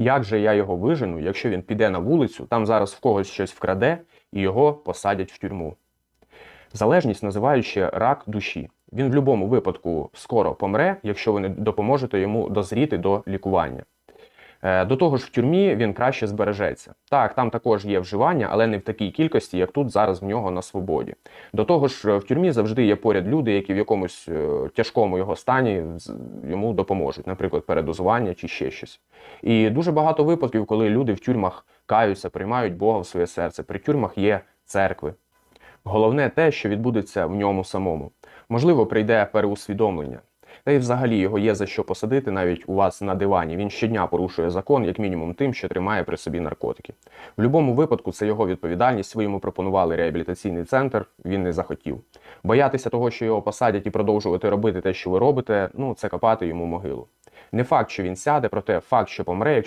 Як же я його вижену, якщо він піде на вулицю, там зараз в когось щось вкраде і його посадять в тюрму? Залежність називають ще рак душі. Він в будь-якому випадку скоро помре, якщо ви не допоможете йому дозріти до лікування. Е, До того ж, в тюрмі він краще збережеться. Так, там також є вживання, але не в такій кількості, як тут зараз в нього на свободі. До того ж, в тюрмі завжди є поряд люди, які в якомусь е, тяжкому його стані йому допоможуть, наприклад, передозування чи ще щось. І дуже багато випадків, коли люди в тюрмах каються, приймають Бога в своє серце. При тюрмах є церкви. Головне те, що відбудеться в ньому самому. Можливо, прийде переусвідомлення. Та й взагалі його є за що посадити навіть у вас на дивані. Він щодня порушує закон, як мінімум тим, що тримає при собі наркотики. В будь-якому випадку це його відповідальність. Ви йому пропонували реабілітаційний центр, він не захотів. Боятися того, що його посадять і продовжувати робити те, що ви робите, ну це копати йому могилу. Не факт, що він сяде, проте факт, що помре,